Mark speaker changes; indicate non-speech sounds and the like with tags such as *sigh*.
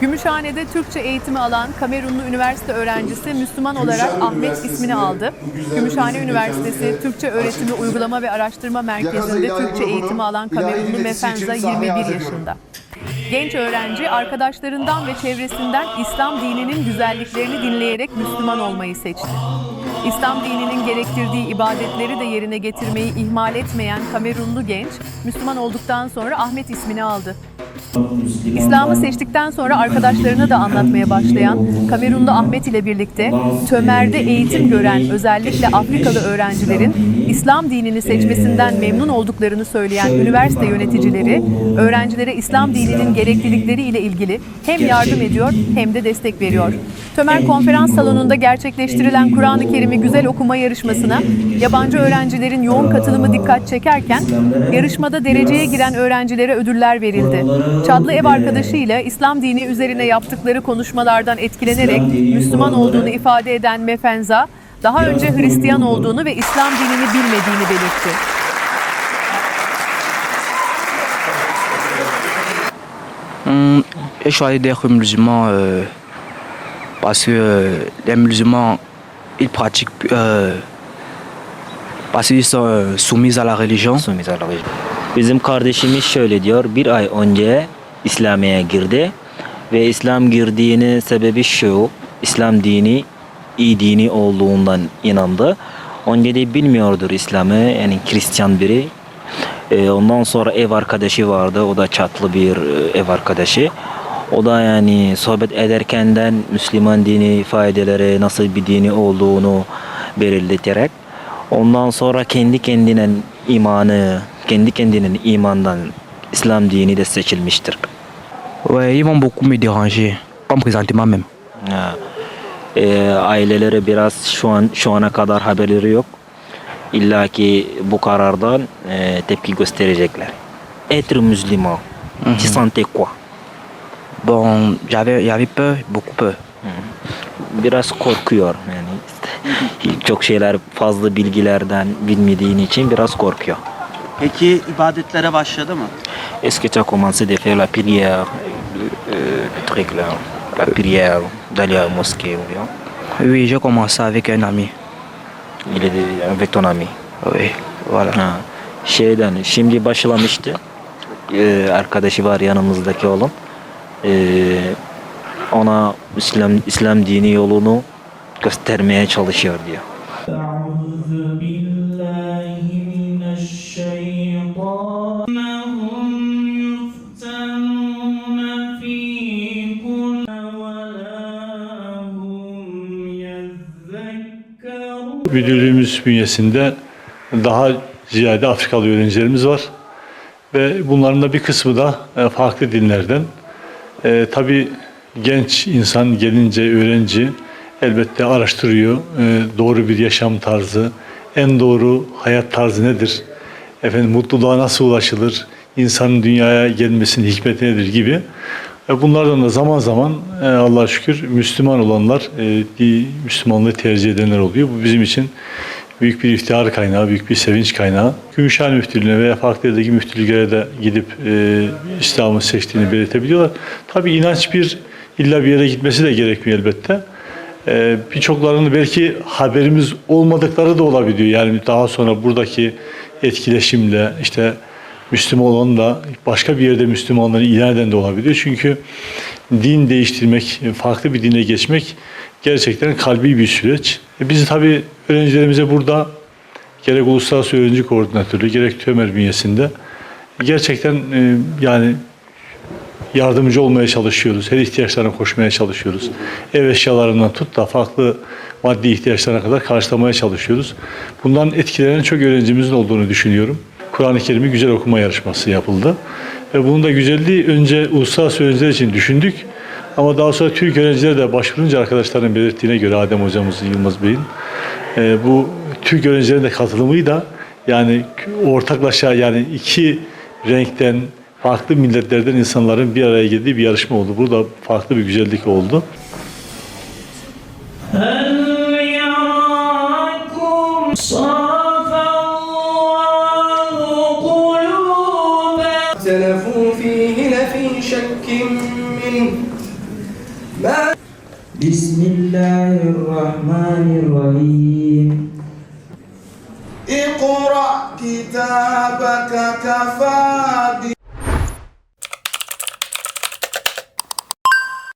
Speaker 1: Gümüşhane'de Türkçe eğitimi alan Kamerunlu üniversite öğrencisi Müslüman olarak Ahmet ismini aldı. Gümüşhane Üniversitesi Türkçe Öğretimi Uygulama ve Araştırma Merkezi'nde Türkçe eğitimi alan Kamerunlu Mefenza
Speaker 2: için sahneye
Speaker 1: 21
Speaker 2: arz ediyorum.
Speaker 1: yaşında. Genç öğrenci arkadaşlarından ve çevresinden İslam dininin güzelliklerini dinleyerek Müslüman olmayı seçti. İslam dininin gerektirdiği ibadetleri de yerine getirmeyi ihmal etmeyen Kamerunlu genç, Müslüman olduktan sonra Ahmet ismini aldı. İslam'ı seçtikten sonra arkadaşlarına da anlatmaya başlayan Kamerunlu Ahmet ile birlikte Tömer'de eğitim gören özellikle Afrikalı öğrencilerin İslam dinini seçmesinden memnun olduklarını söyleyen üniversite yöneticileri öğrencilere İslam dininin gereklilikleri ile ilgili hem yardım ediyor hem de destek veriyor. Tömer Konferans Salonu'nda gerçekleştirilen Kur'an-ı Kerim'i güzel okuma yarışmasına yabancı öğrencilerin yoğun katılımı dikkat çekerken yarışmada dereceye giren öğrencilere ödüller verildi. Çadlı ev arkadaşıyla İslam dini üzerine yaptıkları konuşmalardan etkilenerek Müslüman olduğunu ifade eden Mefenza, daha önce Hristiyan olduğunu ve İslam dinini bilmediğini belirtti.
Speaker 3: J'ai choisi d'être musulman euh, parce que euh, les musulmans, ils pratiquent, euh, parce qu'ils sont euh, soumis à la religion.
Speaker 4: Soumis à la religion. Bizim kardeşimiz şöyle diyor. Bir ay önce İslamiye girdi ve İslam girdiğinin sebebi şu. İslam dini iyi dini olduğundan inandı. Önce de bilmiyordur İslam'ı yani Hristiyan biri. Ee, ondan sonra ev arkadaşı vardı. O da çatlı bir e, ev arkadaşı. O da yani sohbet ederkenden Müslüman dini faydeleri nasıl bir dini olduğunu belirterek ondan sonra kendi kendinin imanı, kendi kendinin imandan İslam dini de seçilmiştir.
Speaker 3: Ouais, ils vont beaucoup me déranger, comme présentement même.
Speaker 4: Ha. Ee, aileleri biraz şu an şu ana kadar haberleri yok. İlla ki bu karardan e, tepki gösterecekler. Être musulman, tu sentais quoi?
Speaker 3: Bon, j'avais, j'avais peur, beaucoup peur.
Speaker 4: Biraz korkuyor yani *laughs* çok şeyler fazla bilgilerden bilmediğin için biraz korkuyor.
Speaker 5: Peki ibadetlere başladı mı?
Speaker 4: Est-ce que tu as commencé de faire la prière, euh, le truc là, la prière d'aller à la mosquée ou bien
Speaker 3: Oui, j'ai commencé avec un ami.
Speaker 4: il est avec ton ami?
Speaker 3: Oui, voilà.
Speaker 4: Ha, şeyden şimdi başlamıştı. Ee, arkadaşı var yanımızdaki oğlum. Ee, ona İslam İslam dini yolunu göstermeye çalışıyor diyor.
Speaker 6: Müdürlüğümüz bünyesinde daha ziyade Afrikalı öğrencilerimiz var. Ve bunların da bir kısmı da e, farklı dinlerden. E, tabii genç insan gelince öğrenci elbette araştırıyor. E, doğru bir yaşam tarzı, en doğru hayat tarzı nedir? Efendim mutluluğa nasıl ulaşılır? İnsanın dünyaya gelmesinin hikmeti nedir gibi. E, Bunlardan da zaman zaman e, Allah'a şükür Müslüman olanlar, e, Müslümanlığı tercih edenler oluyor. Bu bizim için büyük bir iftihar kaynağı, büyük bir sevinç kaynağı. Gümüşhane Müftülüğü'ne veya farklı yerdeki müftülüklere de gidip İslam'ı seçtiğini belirtebiliyorlar. Tabii inanç bir, illa bir yere gitmesi de gerekmiyor elbette. Birçoklarının belki haberimiz olmadıkları da olabiliyor. Yani daha sonra buradaki etkileşimle işte Müslüman olan da başka bir yerde Müslümanları ilan eden de olabiliyor. Çünkü din değiştirmek, farklı bir dine geçmek gerçekten kalbi bir süreç. E biz tabii öğrencilerimize burada gerek Uluslararası Öğrenci Koordinatörü gerek TÖMER bünyesinde gerçekten e, yani yardımcı olmaya çalışıyoruz. Her ihtiyaçlarına koşmaya çalışıyoruz. Ev eşyalarından tut da farklı maddi ihtiyaçlarına kadar karşılamaya çalışıyoruz. Bundan etkilenen çok öğrencimizin olduğunu düşünüyorum. Kur'an-ı Kerim'i güzel okuma yarışması yapıldı. Ve bunun da güzelliği önce uluslararası öğrenciler için düşündük. Ama daha sonra Türk öğrenciler de başvurunca arkadaşların belirttiğine göre Adem hocamızın, Yılmaz Bey'in e, bu Türk öğrencilerin de katılımıyla yani ortaklaşa yani iki renkten farklı milletlerden insanların bir araya geldiği bir yarışma oldu. Burada farklı bir güzellik oldu.
Speaker 7: اختلفوا فيه لفي شك منه.
Speaker 3: بسم الله الرحمن الرحيم.
Speaker 2: اقرأ كتابك كفى